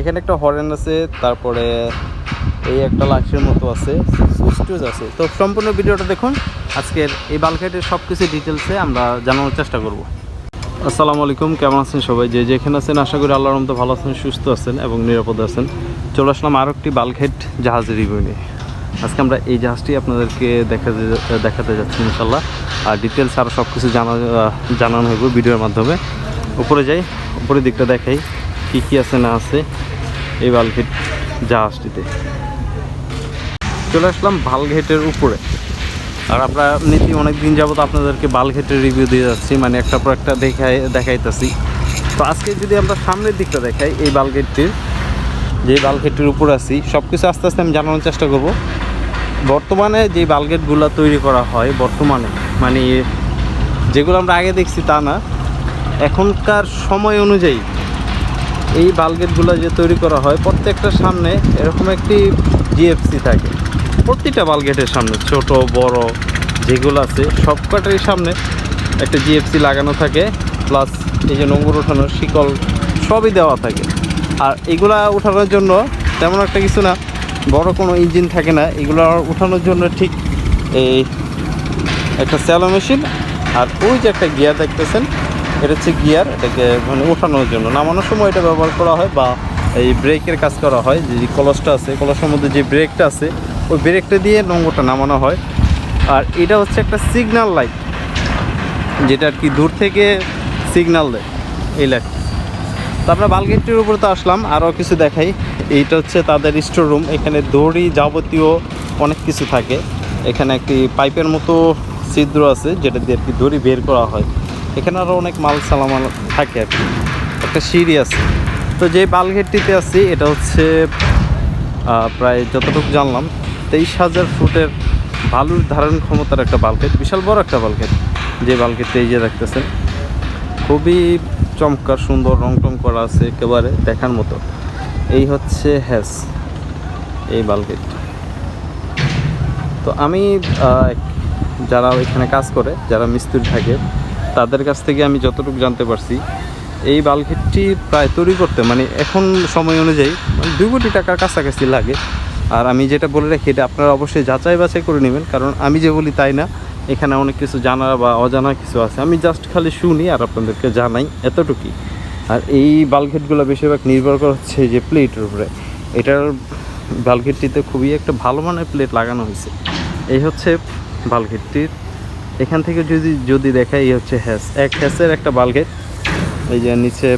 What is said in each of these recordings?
এখানে একটা হরেন আছে, তারপরে এই একটা লাক্সের মতো আছে সুইচ আছে। তো সম্পূর্ণ ভিডিওটা দেখুন, আজকের এই বালঘাটের সব কিছু ডিটেলসে আমরা জানানোর চেষ্টা করব। আসসালামু আলাইকুম, কেমন আছেন সবাই? যে যেখানে আছেন, আশা করি আল্লাহর মতো ভালো আছেন, সুস্থ আছেন এবং নিরাপদে আছেন। চলে আসলাম আরও একটি বালঘেট জাহাজের রিভিউ নিয়ে। আজকে আমরা এই জাহাজটি আপনাদেরকে দেখাতে দেখাতে যাচ্ছি ইনশাল্লাহ আর ডিটেলস আরও সব কিছু জানা, জানানো হইব ভিডিওর মাধ্যমে। উপরে যাই, উপরের দিকটা দেখাই, কী কী আছে, না আছে। এই বালঘেট জাহাজটিতে। চলে আসলাম বালঘেটের উপরে। আর আমরা নীতি অনেক দিন যাবত আপনাদেরকে বালঘেটের রিভিউ দিয়ে যাচ্ছি মানে একটা পর একটা দেখাই, দেখাইতেছি। তো আজকে যদি আমরা সামনের দিকটা দেখাই, এই বালঘেটটির, যে বালঘেটটির উপর আছি সব কিছু আস্তে আস্তে আমি জানানোর চেষ্টা করব। বর্তমানে যে বালগেটগুলো তৈরি করা হয়, বর্তমানে মানে যেগুলো আমরা আগে দেখছি তা না, এখনকার সময় অনুযায়ী এই বালগেটগুলো যে তৈরি করা হয় প্রত্যেকটার সামনে এরকম একটি জিএফসি থাকে। প্রতিটা বালগেটের সামনে, ছোট, বড়, যেগুলো আছে, সবকটারই সামনে একটা জিএফসি লাগানো থাকে প্লাস এই যে নোংর ওঠানোর শিকল, সবই দেওয়া থাকে। আর এগুলা ওঠানোর জন্য তেমন একটা কিছু না, বড় কোনো ইঞ্জিন থাকে না। এগুলো ওঠানোর জন্য ঠিক এই একটা স্যালো মেশিন আর ওই যে একটা গিয়ার দেখতেছেন এটা হচ্ছে গিয়ার, এটাকে মানে ওঠানোর জন্য। নামানোর সময় এটা ব্যবহার করা হয় বা এই ব্রেকের কাজ করা হয়, যে কলসটা আছে, কলসের মধ্যে যে ব্রেকটা আছে, ওই ব্রেকটা দিয়ে নোংরটা নামানো হয়। আর এটা হচ্ছে একটা সিগন্যাল লাইট যেটা আর কি দূর থেকে সিগন্যাল দেয় এই লাইট তো আমরা বালগেটটির উপর তো আসলাম, আরও কিছু দেখাই। এইটা হচ্ছে তাদের স্টোর রুম এখানে দড়ি যাবতীয় অনেক কিছু থাকে। এখানে একটি পাইপের মতো ছিদ্র আছে, যেটা দিয়ে আর কি দড়ি বের করা হয়। এখানে আরও অনেক মাল সালামাল থাকে আর কি। একটা সিঁড়ি আছে। তো যে বালঘেটটিতে আছি, এটা হচ্ছে প্রায় যতটুকু জানলাম, তেইশ হাজার ফুটের বালুর ধারণ ক্ষমতার একটা বালঘেট বিশাল বড় একটা বালঘেট যে বালঘেটটা এই যে দেখতেছেন। খুবই চমৎকার, সুন্দর রং টং করা আছে একেবারে দেখার মতো। এই হচ্ছে হ্যাস, এই বালগেট তো আমি যারা এখানে কাজ করে, যারা মিস্ত্রি থাকে তাদের কাছ থেকে আমি যতটুকু জানতে পারছি, এই বালগেটটি প্রায় তৈরি করতে মানে এখন সময় অনুযায়ী মানে দুই কোটি টাকার কাছাকাছি লাগে। আর আমি যেটা বলে রাখি, এটা আপনারা অবশ্যই যাচাই বাছাই করে নেবেন, কারণ আমি যে বলি তাই না, এখানে অনেক কিছু জানা বা অজানা কিছু আছে। আমি জাস্ট খালি শুনি আর আপনাদেরকে জানাই এতটুকুই। আর এই বালঘেটগুলো বেশিরভাগ নির্ভর করা হচ্ছে যে প্লেটের উপরে। এটার বালঘেটটিতে খুবই একটা ভালো মানের প্লেট লাগানো হয়েছে। এই হচ্ছে বালঘেটটির এখান থেকে যদি যদি দেখা এই হচ্ছে হ্যাস। এক হ্যাসের একটা বালঘেট এই যে নিচে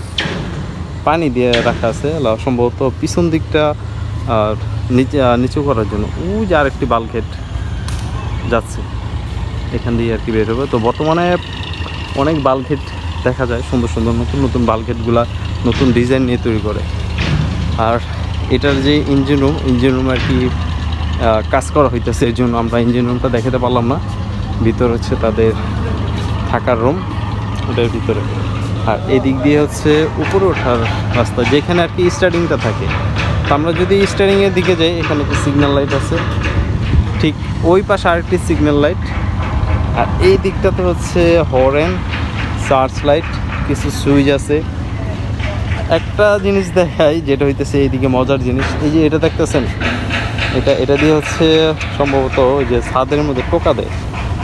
পানি দিয়ে রাখা আছে সম্ভবত পিছন দিকটা, আর নিচে নিচু করার জন্য। ওই যে আরেকটি বালঘেট যাচ্ছে। এখান দিয়ে আর কি বের হবে। তো বর্তমানে অনেক বালঘেট দেখা যায়, সুন্দর সুন্দর নতুন নতুন বালঘেটগুলা নতুন ডিজাইন নিয়ে তৈরি করে। আর এটার যে ইঞ্জিন রুম ইঞ্জিন রুম আর কি কাজ করা হইতেছে, এর জন্য আমরা ইঞ্জিন রুমটা দেখাতে পারলাম না। ভিতর হচ্ছে তাদের থাকার রুম ওটার ভিতরে। আর এদিক দিয়ে হচ্ছে উপরে ওঠার রাস্তা, যেখানে আর কি স্টার্টিংটা থাকে। তো আমরা যদি স্টার্টিংয়ের দিকে যাই, এখানে একটি সিগন্যাল লাইট আছে। ঠিক ওই পাশে আরেকটি সিগন্যাল লাইট আর এই দিকটাতে হচ্ছে হরেন সার্চ লাইট কিছু সুইচ আছে। একটা জিনিস দেখাই, যেটা হইতেছে এইদিকে মজার জিনিস। এই যে এটা দেখতেছেন, এটা এটা দিয়ে হচ্ছে সম্ভবত ওই যে ছাদের মধ্যে টোকা দেয়।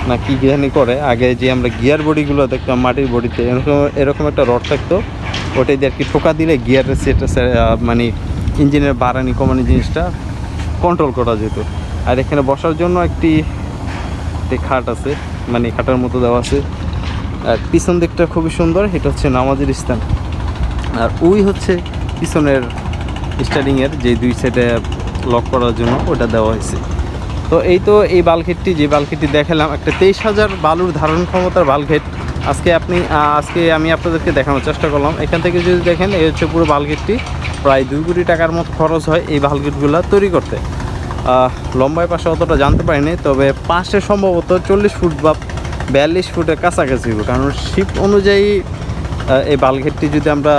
না কি জানি করে। আগে যে আমরা গিয়ার বডিগুলো দেখতাম, মাটির বডিতে এরকম এরকম একটা রড থাকতো। ওটাই দিয়ে আর কি ঠোকা দিলে গিয়ারের সেটা মানে ইঞ্জিনের বাড়ানি, কমানি জিনিসটা কন্ট্রোল করা যেত। আর এখানে বসার জন্য একটি খাট আছে মানে খাটার মতো দেওয়া আছে। আর পিছন দিকটা খুবই সুন্দর, এটা হচ্ছে নামাজের স্থান। আর ওই হচ্ছে পিছনের স্টারিংয়ের যে দুই সাইডে লক করার জন্য ওটা দেওয়া হয়েছে। তো এই তো এই বালঘেটটি যে বালঘেটটি দেখালাম, একটা তেইশ হাজার বালুর ধারণ ক্ষমতার বালঘেট আজকে আপনি আজকে আমি আপনাদেরকে দেখানোর চেষ্টা করলাম। এখান থেকে যদি দেখেন, এই হচ্ছে পুরো বালঘেটটি প্রায় দুই কোটি টাকার মতো খরচ হয় এই বালঘেটগুলো তৈরি করতে। লম্বায় পাশে অতটা জানতে পারিনি, তবে পাশে সম্ভবত চল্লিশ ফুট বা বিয়াল্লিশ ফুটের কাছাকাছি কারণ শিপ অনুযায়ী এই বালঘেটটি যদি আমরা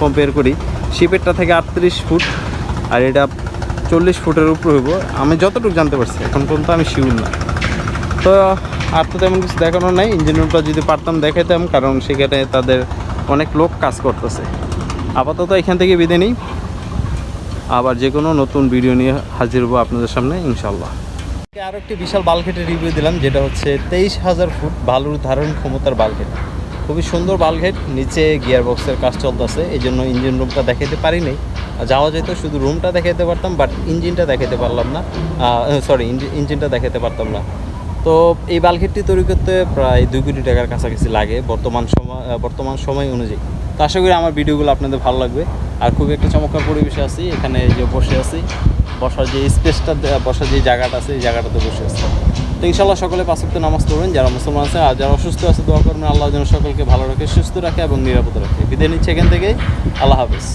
কম্পেয়ার করি শিপেরটা থেকে আটত্রিশ ফুট, আর এটা চল্লিশ ফুটের উপর হইব। আমি যতটুকু জানতে পারছি, এখন পর্যন্ত আমি শিউর না। তো, আর তো তেমন কিছু দেখানো নাই। ইঞ্জিন রুমটা যদি পারতাম দেখাইতাম, কারণ সেখানে তাদের অনেক লোক কাজ করতেছে। আপাতত এখান থেকে বিদে নিই। আবার যে কোনো নতুন ভিডিও নিয়ে হাজির হব আপনাদের সামনে ইনশাল্লাহ আরও একটি বিশাল বালঘেটের রিভিউ দিলাম, যেটা হচ্ছে তেইশ হাজার ফুট বালুর ধারণ ক্ষমতার বালঘেট। খুবই সুন্দর বালঘেট, নিচে গিয়ার বক্সের কাজ চলতেছে এই জন্য ইঞ্জিন রুমটা দেখাতে পারিনি যাওয়া যেত শুধু রুমটা দেখাতে পারতাম বাট ইঞ্জিনটা দেখাতে পারলাম না। সরি ইঞ্জিনটা দেখাতে পারতাম না। তো এই বালঘেটটি তৈরি করতে প্রায় দুই কোটি টাকার কাছাকাছি লাগে বর্তমান সময় বর্তমান সময় অনুযায়ী। তো আশা করি আমার ভিডিওগুলো আপনাদের ভালো লাগবে। আর খুবই একটা চমৎকার পরিবেশে আছি, এখানে যে বসে আছি, বসার যে স্পেসটা বসার যে জায়গাটা আছে, এই জায়গাটাতে বসে আছি। তো ইনশাল্লাহ সকলে পাঁচ ওয়াক্ত নামাজ পড়বেন, যারা মুসলমান আছে আর যারা অসুস্থ আছে, দোয়া করবেন। আল্লাহ যেন সকলকে ভালো রাখে, সুস্থ রাখে এবং নিরাপদ রাখে। বিদায় নিচ্ছে এখান থেকেই। আল্লাহ হাফিজ।